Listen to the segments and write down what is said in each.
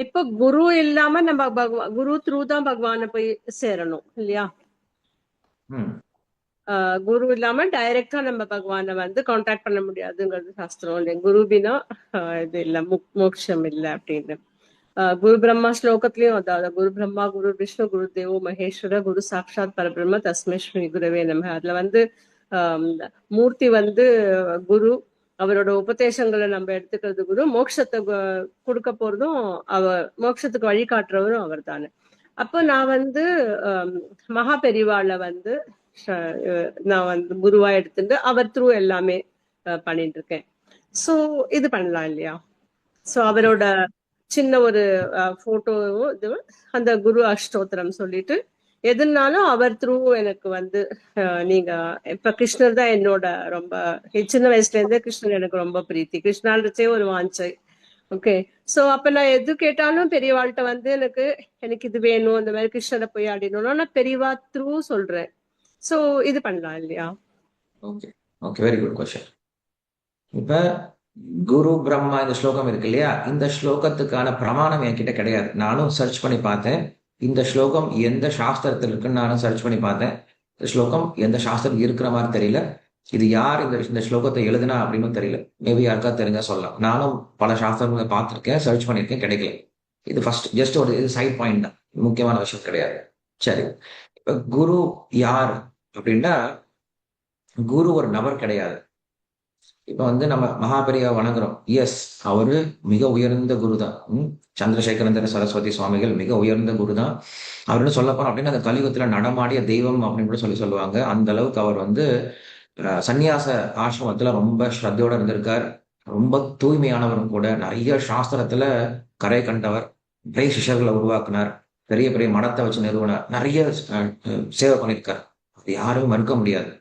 இப்போ குரு இல்லாம நம்ம பகவா குரு த்ரூ தான் பகவானை போய் சேரணும் இல்லையா? குரு இல்லாம டைரக்டா நம்ம பகவானை வந்து காண்டாக்ட் பண்ண முடியாதுங்கிறது சாஸ்திரம் இல்லையா? குரு பினா இது இல்ல முக்- மோட்சம் இல்ல அப்படின்னு. ஆஹ் குரு பிரம்மா ஸ்லோகத்திலயும் அதாவது குரு பிரம்மா குரு விஷ்ணு குரு தேவோ மகேஸ்வர குரு சாக்ஷாத் பரபிரம்ம தஸ்மை ஸ்ரீ குருவே நம அதுல வந்து மூர்த்தி வந்து குரு அவரோட உபதேசங்களை நம்ம எடுத்துக்கிறது குரு. மோட்சத்தை கொடுக்க போறதும் அவர் மோட்சத்துக்கு வழிகாட்டுறவரும் அவர் தானே அப்போ நான் வந்து ஆஹ் மகா பெரிவாள வந்து நான் வந்து குருவா எடுத்துட்டு அவர் த்ரூ எல்லாமே பண்ணிட்டு இருக்கேன் சோ இது பண்ணலாம் இல்லையா? சோ அவரோட சின்ன ஒரு போட்டோவும் இது அந்த குரு அஷ்டோத்திரம் சொல்லிட்டு எதுனாலும் அவர் த்ரூ எனக்கு வந்து நீங்க இப்ப கிருஷ்ணர் தான் என்னோட ரொம்ப சின்ன வயசுல இருந்தே கிருஷ்ணர் எனக்கு ரொம்ப பிரீத்தி. கிருஷ்ணான்றச்சே ஒரு வாஞ்சை. ஓகே சோ அப்ப நான் எது கேட்டாலும் பெரியவாள்கிட்ட வந்து எனக்கு எனக்கு இது வேணும் அந்த மாதிரி கிருஷ்ணரை போய் ஆடினோம்னா நான் பெரியவா த்ரூ சொல்றேன். சோ இது பண்ணலாம் இல்லையா? Okay okay very good question இப்ப குரு பிரம்மா இந்த ஸ்லோகம் இருக்கு இல்லையா? இந்த ஸ்லோகத்துக்கான பிரமாணம் என்கிட்ட கிடையாது. நானும் சர்ச் பண்ணி பார்த்தேன். இந்த ஸ்லோகம் எந்த சாஸ்திரத்தில் இருக்குன்னு நானும் சர்ச் பண்ணி பார்த்தேன். இந்த ஸ்லோகம் எந்த சாஸ்திரம் இருக்கிற மாதிரி தெரியல. இது யார் இந்த இந்த ஸ்லோகத்தை எழுதுனா அப்படின்னு தெரியல. மேபி யாருக்கா தெரிஞ்சா சொல்லலாம். நானும் பல சாஸ்திரங்களை பார்த்துருக்கேன் சர்ச் பண்ணியிருக்கேன் கிடைக்கல. இது ஃபர்ஸ்ட் ஜஸ்ட் ஒரு இது சைட் பாயிண்ட் தான். முக்கியமான விஷயம் கிடையாது. சரி. இப்ப குரு யார் அப்படின்னா குரு ஒரு நபர் கிடையாது. இப்போ வந்து நம்ம மகாபெரியா வணங்குறோம். எஸ் அவரு மிக உயர்ந்த குரு தான் சந்திரசேகரந்தர சரஸ்வதி சுவாமிகள் மிக உயர்ந்த குரு தான் அவர்னு சொல்ல அப்படின்னு அப்படின்னா அந்த கலியுகத்துல நடமாடிய தெய்வம் அப்படின்னு கூட சொல்லி சொல்லுவாங்க. அந்த அளவுக்கு அவர் வந்து சந்நியாச ஆசிரமத்துல ரொம்ப ஸ்ரத்தையோட இருந்திருக்கார். ரொம்ப தூய்மையானவரும் கூட. நிறைய சாஸ்திரத்துல கரை கண்டவர். நிறைய சிஷர்களை உருவாக்குனார். பெரிய பெரிய மடத்தை வச்சு நிறுவனார். நிறைய சேவை பண்ணியிருக்கார். அது யாரும் மறுக்க முடியாது.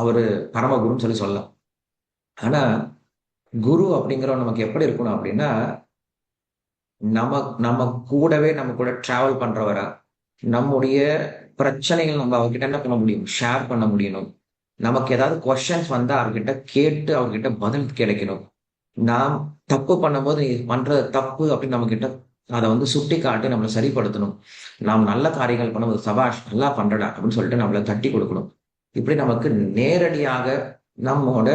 அவரு பரமகுருன்னு சொல்லி சொல்லலாம். ஆனா குரு அப்படிங்கிறவன் நமக்கு எப்படி இருக்கணும் அப்படின்னா நம்ம நம்ம கூடவே நம்ம கூட டிராவல் பண்றவரா நம்முடைய பிரச்சனைகள் நம்ம அவர்கிட்ட என்ன பண்ண முடியும்? ஷேர் பண்ண முடியணும். நமக்கு ஏதாவது கொஸ்டின்ஸ் வந்தா அவர்கிட்ட கேட்டு அவர்கிட்ட பதில் கிடைக்கணும். நாம் தப்பு பண்ணும்போது நீ பண்றது தப்பு அப்படின்னு நம்ம கிட்ட அதை வந்து சுட்டி காட்டி நம்மளை சரிப்படுத்தணும். நாம் நல்ல காரியங்கள் பண்ணும்போது சபாஷ் நல்லா பண்றடா அப்படின்னு சொல்லிட்டு நம்மளை தட்டி கொடுக்கணும். இப்படி நமக்கு நேரடியாக நம்மோட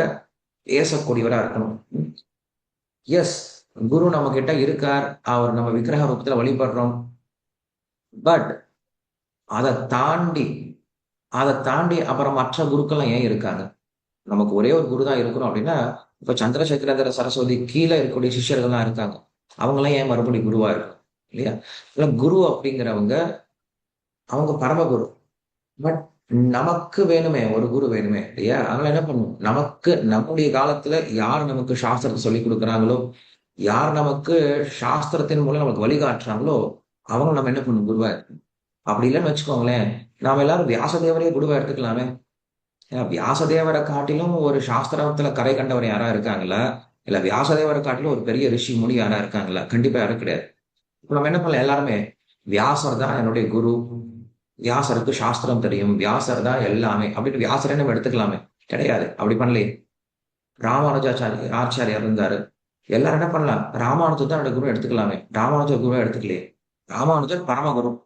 பேசக்கூடியவராக இருக்கணும். எஸ் குரு நம்ம கிட்ட இருக்கார். அவர் நம்ம விக்கிரக ரூபத்தில் வழிபடுறோம். பட் அதை தாண்டி அதை தாண்டி அப்புறம் மற்ற குருக்கள்லாம் ஏன் இருக்காங்க? நமக்கு ஒரே ஒரு குரு தான் இருக்கணும் அப்படின்னா இப்போ சந்திரசேகரேந்திர சரஸ்வதி கீழே இருக்கக்கூடிய சிஷ்யர்கள்லாம் இருக்காங்க. அவங்களாம் ஏன் மறுபடியும் குருவா இருக்கும் இல்லையா? இல்லை குரு அப்படிங்கிறவங்க அவங்க பரமகுரு. பட் நமக்கு வேணுமே ஒரு குரு வேணுமே இல்லையா? அதனால என்ன பண்ணுவோம் நமக்கு நம்முடைய காலத்துல யார் நமக்கு சாஸ்திரத்தை சொல்லி கொடுக்குறாங்களோ யார் நமக்கு சாஸ்திரத்தின் மூலம் நமக்கு வழிகாட்டுறாங்களோ அவங்க நம்ம என்ன பண்ணணும் குருவா இருக்கணும். அப்படி இல்லைன்னு வச்சுக்கோங்களேன் நாம எல்லாரும் வியாசதேவரையே குருவா எடுத்துக்கலாமே. ஏன்னா வியாசதேவரை காட்டிலும் ஒரு சாஸ்திரத்துல கரை கண்டவர் யாரா இருக்காங்களா? இல்ல வியாசதேவரை காட்டிலும் ஒரு பெரிய ரிஷி முனி யாரா இருக்காங்களா? கண்டிப்பா யாரும் கிடையாது. இப்ப நம்ம என்ன பண்ணலாம்? எல்லாருமே வியாசர் தான் என்னுடைய குரு. வியாசருக்கு சாஸ்திரம் தெரியும். வியாசர் தான் எல்லாமே. அப்படின்னு வியாசரே நம்ம எடுத்துக்கலாமே. கிடையாது. அப்படி பண்ணலையே. ராமானுஜாச்சாரிய ஆச்சாரியார் இருந்தாரு. எல்லாரும் என்ன பண்ணலாம்? ராமானுஜர் தான் என்னோட குரு எடுத்துக்கலாமே. ராமானுஜர் குரு எடுத்துக்கலையே. ராமானுஜர் பரமகுரு.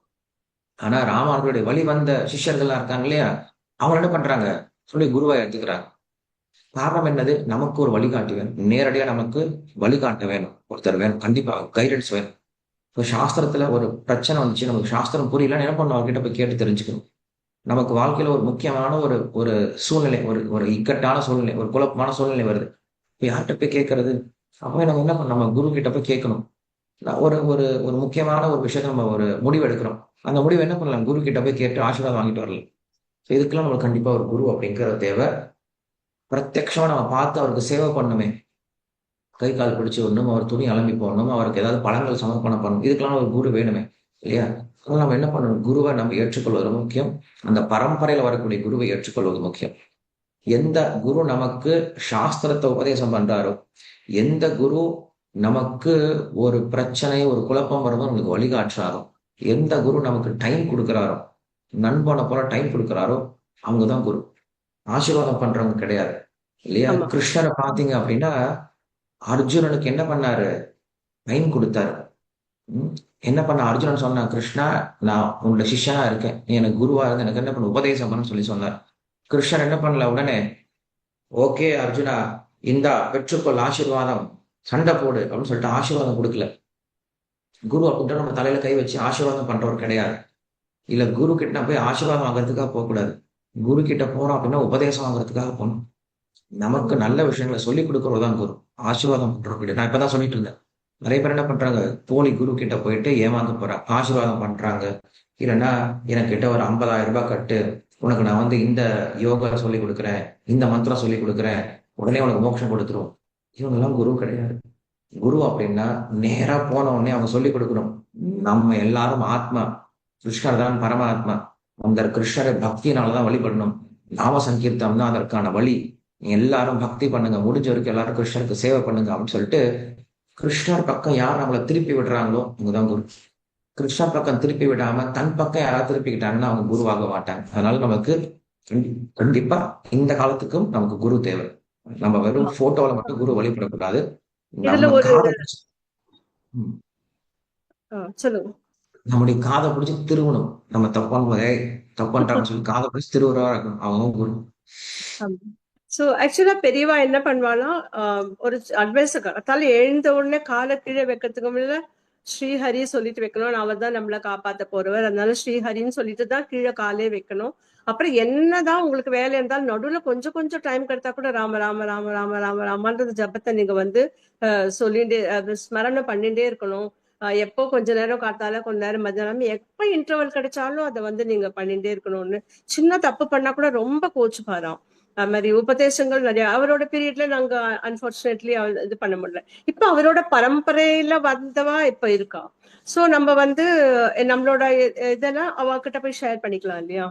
ஆனா ராமானுஜருடைய வழி வந்த சிஷ்யர்கள்லாம் இருக்காங்க இல்லையா? அவங்க என்ன பண்றாங்க? சொல்லி குருவாய் எடுத்துக்கிறாங்க. காரணம் என்னது? நமக்கு ஒரு வழிகாட்டி வேணும். நேரடியா நமக்கு வழிகாட்ட வேணும். ஒருத்தர் வேணும். கண்டிப்பா. கைடன்ஸ் வேணும். இப்போ சாஸ்திரத்துல ஒரு பிரச்சனை வந்துச்சு நமக்கு சாஸ்திரம் புரியலன்னு என்ன பண்ணணும் அவர்கிட்ட போய் கேட்டு தெரிஞ்சுக்கணும். நமக்கு வாழ்க்கையில ஒரு முக்கியமான ஒரு ஒரு சூழ்நிலை ஒரு ஒரு இக்கட்டான சூழ்நிலை ஒரு குழப்பமான சூழ்நிலை வருது. இப்போ யார்கிட்ட போய் கேட்கறது அப்போ நம்ம என்ன பண்ண நம்ம குரு கிட்ட போய் கேட்கணும். நான் ஒரு ஒரு ஒரு முக்கியமான ஒரு விஷயத்த நம்ம ஒரு முடிவு எடுக்கிறோம். அந்த முடிவு என்ன பண்ணலாம்? குரு கிட்ட போய் கேட்டு ஆசீர்வாதம் வாங்கிட்டு வரலாம். ஸோ இதுக்கெல்லாம் நம்மளுக்கு கண்டிப்பா ஒரு குரு அப்படிங்கிற தேவை. பிரத்யட்சமாக நம்ம பார்த்து அவருக்கு சேவை பண்ணுமே கை கால் பிடிச்சு விடணும் அவர் துணி அலம்பி போடணும் அவருக்கு ஏதாவது பழங்கள் சமர்ப்பணம் பண்ணணும். இதுக்கெல்லாம் ஒரு குரு வேணுமே இல்லையா? அதனால நம்ம என்ன பண்ணணும்? குருவை நம்ம ஏற்றுக்கொள்வது முக்கியம். அந்த பரம்பரையில வரக்கூடிய குருவை ஏற்றுக்கொள்வது முக்கியம். எந்த குரு நமக்கு சாஸ்திரத்தை உபதேசம் பண்றாரோ எந்த குரு நமக்கு ஒரு பிரச்சனை ஒரு குழப்பம் வரும்போது நமக்கு வழிகாட்டுறாரோ எந்த குரு நமக்கு டைம் கொடுக்குறாரோ நண்பனை போல டைம் கொடுக்குறாரோ அவங்க தான் குரு. ஆசீர்வாதம் பண்றவங்க கிடையாது இல்லையா. கிருஷ்ணரை பாத்தீங்க அப்படின்னா அர்ஜுனனுக்கு என்ன பண்ணாரு? மைன் கொடுத்தாரு. ம். என்ன பண்ண? அர்ஜுனன் சொன்னான் கிருஷ்ணா நான் உன்னோட சிஷ்யனா இருக்கேன். நீ எனக்கு குருவா இருந்து எனக்கு என்ன பண்ண? உபதேசம் பண்ணு சொல்லி சொன்னார். கிருஷ்ணன் என்ன பண்ணல? உடனே ஓகே அர்ஜுனா இந்தா பெற்றுக்கொள் ஆசீர்வாதம். சண்டை போடு. அப்படின்னு சொல்லிட்டு ஆசீர்வாதம் கொடுக்கல. குரு அப்படின்ட்டு நம்ம தலையில கை வச்சு ஆசீர்வாதம் பண்றவர் கிடையாது. இல்ல குரு கிட்ட போய் ஆசீர்வாதம் வாங்குறதுக்காக போகக்கூடாது. குரு கிட்ட போறோம் அப்படின்னா உபதேசம் வாங்குறதுக்காக போகணும். நமக்கு நல்ல விஷயங்களை சொல்லி கொடுக்கறது தான் குரு. ஆசீர்வாதம் பண்றோம் நான் இப்பதான் சொல்லிட்டு இருந்தேன். நிறைய பேர் என்ன பண்றாங்க போலி குரு கிட்ட போயிட்டு ஏமாந்து போறாங்க ஆசீர்வாதம் பண்றாங்க. இல்லைன்னா எனக்கு கிட்ட ஒரு ஐம்பதாயிரம் ரூபாய் கட்டு. உனக்கு நான் வந்து இந்த யோகா சொல்லி கொடுக்குறேன். இந்த மந்திரம் சொல்லி கொடுக்குறேன். உடனே உனக்கு மோட்சம் கொடுத்துரும். இவங்கெல்லாம் குரு கிடையாது. குரு அப்படின்னா நேரா போன உடனே அவங்க சொல்லி கொடுக்கணும். நம்ம எல்லாரும் ஆத்மா. கிருஷ்ணர் தான் பரமாத்மா. அந்த கிருஷ்ணரை பக்தியினாலதான் வழிபடணும். நாம சங்கீர்த்தம் தான் அதற்கான வழி. எல்லாரும் பக்தி பண்ணுங்க முடிஞ்ச வரைக்கும் எல்லாரும் கிருஷ்ணருக்கு சேவை பண்ணுங்க அப்படின்னு சொல்லிட்டு கிருஷ்ணர் பக்கம் யார் நம்மளை திருப்பி விடுறாங்களோ அவங்கதான் குரு. கிருஷ்ணர் பக்கம் திருப்பி விடாம தன் பக்கம் யாராவது திருப்பிக்கிட்டாங்கன்னா அவங்க குருவாக மாட்டாங்க. அதனால நமக்கு கண்டி- கண்டிப்பா இந்த காலத்துக்கும் நமக்கு குரு தேவை. நம்ம வெறும் போட்டோல மட்டும் குரு வழிபடக்கூடாது. நம்முடைய காதை பிடிச்சி திருவணும். நம்ம தப்பான ஏய் தப்பான்ட்டான்னு சொல்லி காதை பிடிச்சி திருவுறவா இருக்கணும். அவங்க குரு. சோ ஆக்சுவலா பெரியவா என்ன பண்ணுவானா ஆஹ் ஒரு அட்வைஸ் காத்தால எழுந்த உடனே காலை கீழே வைக்கிறதுக்கு முன்னால ஸ்ரீஹரி சொல்லிட்டு வைக்கணும். அவர் தான் நம்மளை காப்பாத்த போறவர். அதனால ஸ்ரீஹரின்னு சொல்லிட்டு தான் கீழே காலே வைக்கணும். அப்புறம் என்னதான் உங்களுக்கு வேலை இருந்தாலும் நடுவுல கொஞ்சம் கொஞ்சம் டைம் கிடைத்தா கூட ராம ராம ராம ராம ராம ராமன்றது ஜபத்தை நீங்க வந்து ஆஹ் சொல்லிட்டே அது ஸ்மரணம் பண்ணிட்டே இருக்கணும். எப்போ கொஞ்ச நேரம் காத்தால கொஞ்ச நேரம் மத்தியானம் எப்ப இன்டர்வல் கிடைச்சாலும் அதை வந்து நீங்க பண்ணிட்டே இருக்கணும்னு. சின்ன தப்பு பண்ணா கூட ரொம்ப கோச்சு கோச்சுப்பாராம். அது மாதிரி உபதேசங்கள் நிறைய அவரோட பீரியட்ல நாங்க அன்பார்ச்சுனேட்லி இது பண்ண முடியல. இப்ப அவரோட பரம்பரையில வந்தவா இப்ப இருக்கா. சோ நம்ம வந்து நம்மளோட இதெல்லாம் அவகிட்ட போய் ஷேர் பண்ணிக்கலாம் இல்லையா?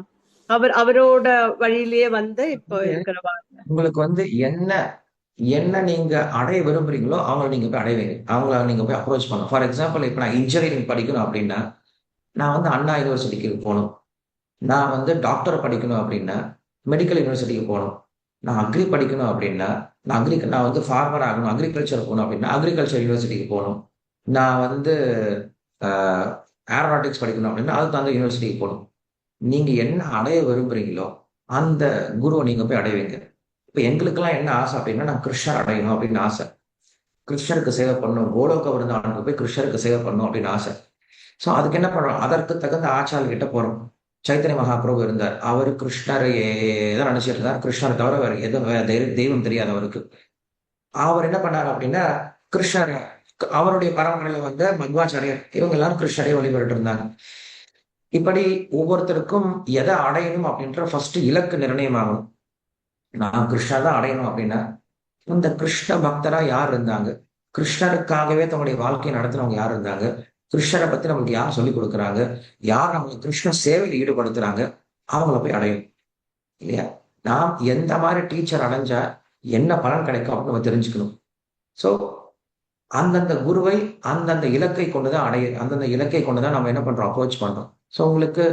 அவர் அவரோட வழியிலேயே வந்து இப்போ இருக்கிறவா. உங்களுக்கு வந்து என்ன என்ன நீங்க அடைய விரும்புறீங்களோ அவங்கள நீங்க போய் அடைவீங்க அவங்கள நீங்க போய் அப்ரோச் பண்ணணும். ஃபார் எக்ஸாம்பிள் இப்போ நான் இன்ஜினியரிங் படிக்கணும் அப்படின்னா நான் வந்து அண்ணா யூனிவர்சிட்டிக்கு போகணும். நான் வந்து டாக்டர் படிக்கணும் அப்படின்னா மெடிக்கல் யூனிவர்சிட்டிக்கு போகணும். நான் அக்ரி படிக்கணும் அப்படின்னா நான் அக்ரி நான் வந்து ஃபார்மர் ஆகணும் அக்ரிகல்ச்சர் போகணும் அப்படின்னா அக்ரிகல்ச்சர் யூனிவர்சிட்டிக்கு போகணும். நான் வந்து ஏரோனாட்டிக்ஸ் படிக்கணும் அப்படின்னா அதுக்கு தகுந்த யூனிவர்சிட்டிக்கு போகணும். நீங்கள் என்ன அடைய விரும்புறீங்களோ அந்த குருவை நீங்கள் போய் அடைவீங்க இப்போ எங்களுக்கெல்லாம் என்ன ஆசை அப்படின்னா நான் கிருஷ்ணர் அடையணும் அப்படின்னு ஆசை. கிருஷ்ணருக்கு சேவை பண்ணணும் கோலோக விருந்தாளனுக்கு போய் கிருஷ்ணருக்கு சேவை பண்ணணும் அப்படின்னு ஆசை. ஸோ அதுக்கு என்ன பண்ணுறோம் அதற்கு தகுந்த ஆச்சார்கிட்ட போகிறோம் சைத்தன்ய மகாபிரபு இருந்தார். அவர் கிருஷ்ணரையே தான் நினைச்சிட்டு இருந்தார். கிருஷ்ணரை தவிர வேற எதுவும் வேற தெய்வ- தெய்வம் தெரியாது அவருக்கு. அவர் என்ன பண்ணார் அப்படின்னா கிருஷ்ணர் அவருடைய பரம்பரையில வந்த மத்வாச்சாரியர் இவங்க எல்லாரும் கிருஷ்ணரை வழிபட்டு இருந்தாங்க. இப்படி ஒவ்வொருத்தருக்கும் எதை அடையணும் அப்படின்ற ஃபர்ஸ்ட் இலக்கு நிர்ணயம் ஆகும் நான் கிருஷ்ணர் தான் அடையணும் அப்படின்னா இந்த கிருஷ்ண பக்தரா யார் இருந்தாங்க? கிருஷ்ணருக்காகவே தன்னுடைய வாழ்க்கையை நடத்துனவங்க யார் இருந்தாங்க? கிருஷ்ணரை பத்தி நமக்கு யார் சொல்லி கொடுக்குறாங்க? யார் நம்மளுக்கு கிருஷ்ண சேவையில் ஈடுபடுத்துறாங்க? அவங்கள போய் அடையும் இல்லையா? நாம் எந்த மாதிரி டீச்சர் அடைஞ்சா என்ன பலன் கிடைக்கும் அப்படின்னு நம்ம தெரிஞ்சுக்கணும். ஸோ அந்தந்த குருவை அந்தந்த இலக்கை கொண்டுதான் அடைய அந்தந்த இலக்கை கொண்டுதான் நம்ம என்ன பண்றோம்? அப்ரோச் பண்றோம். ஸோ உங்களுக்கு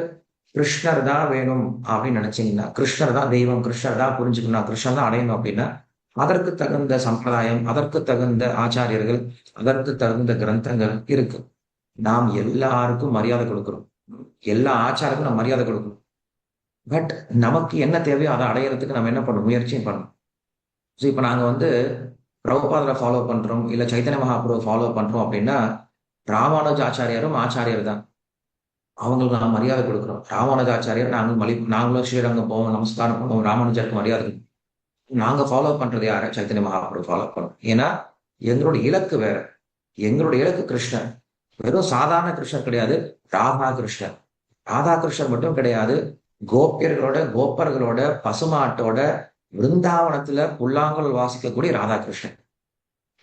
கிருஷ்ணர் தான் வேணும் அப்படின்னு நினைச்சீங்கன்னா கிருஷ்ணர் தான் தெய்வம் கிருஷ்ணர் தான் புரிஞ்சுக்கணும். கிருஷ்ணர் தான் அடையணும் அப்படின்னா அதற்கு தகுந்த சம்பிரதாயம் அதற்கு தகுந்த ஆச்சாரியர்கள் அதற்கு தகுந்த கிரந்தங்கள் இருக்கு. நாம் எல்லாருக்கும் மரியாதை கொடுக்கிறோம். எல்லா ஆச்சாரக்கும் நம்ம மரியாதை கொடுக்கணும் பட் நமக்கு என்ன தேவையோ அதை அடையிறதுக்கு நம்ம என்ன பண்ணணும்? முயற்சியும் பண்ணணும். ஸோ இப்போ நாங்கள் வந்து பிரபுபாதரை ஃபாலோ பண்ணுறோம் இல்லை சைத்தன்ய மகாபுரவை ஃபாலோ பண்ணுறோம் அப்படின்னா ராமானுஜ ஆச்சாரியாரும் ஆச்சாரியர் தான். அவங்களுக்கு நாம் மரியாதை கொடுக்குறோம். ராமானுஜ ஆச்சாரியர் நாங்கள் மலி நாங்களும் ஸ்ரீரங்கம் போவோம் நமஸ்காரம் பண்ணுவோம் ராமானுஜருக்கு மரியாதை நாங்கள் ஃபாலோ பண்ணுறது யாரை? சைத்தன்ய மகாபுரு ஃபாலோ பண்ணுவோம் ஏன்னா எங்களோட இலக்கு வேற. எங்களோட இலக்கு கிருஷ்ணன். வெறும் சாதாரண கிருஷ்ணர் கிடையாது ராதா கிருஷ்ணர் ராதா கிருஷ்ணர் மட்டும் கிடையாது. கோபியர்களோட கோப்பர்களோட பசுமாட்டோட விருந்தாவனத்துல புல்லாங்குழல் வாசிக்கக்கூடிய ராதாகிருஷ்ணன்.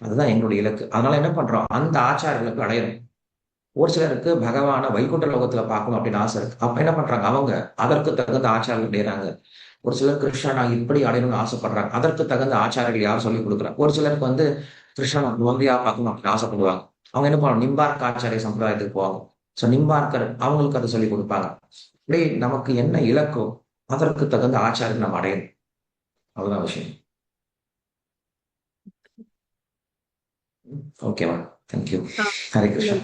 அதுதான் எங்களுடைய இலக்கு. அதனால என்ன பண்றோம்? அந்த ஆச்சாரங்களுக்கு அடையணும். ஒரு சிலருக்கு பகவான வைகுண்ட லோகத்துல பார்க்கணும் அப்படின்னு ஆசை இருக்கு. அப்ப என்ன பண்றாங்க? அவங்க அதற்கு தகுந்த ஆச்சாரங்கள் அடையிறாங்க. ஒரு சிலர் கிருஷ்ணன் நான் இப்படி அடையணும்னு ஆசைப்படுறாங்க. அதற்கு தகுந்த ஆச்சாரங்கள் யார் சொல்லி கொடுக்குறாங்க? ஒரு சிலருக்கு வந்து கிருஷ்ணன் நோந்தியா பார்க்கணும் அப்படின்னு ஆசைப்படுவாங்க. அவங்க என்ன பண்ணுவாங்க? நிம்பார்க்க ஆச்சாரிய சம்பிரதாயத்துக்கு போவாங்க. ஸோ நிம்பார்க்கர் அவங்களுக்கு அதை சொல்லி கொடுப்பாங்க. இப்படி நமக்கு என்ன இலக்கோ அதற்கு தகுந்த ஆச்சாரம் நம்ம அடையணும். அதுதான் விஷயம். ஓகேவா தேங்க்யூ ஹரே கிருஷ்ணா.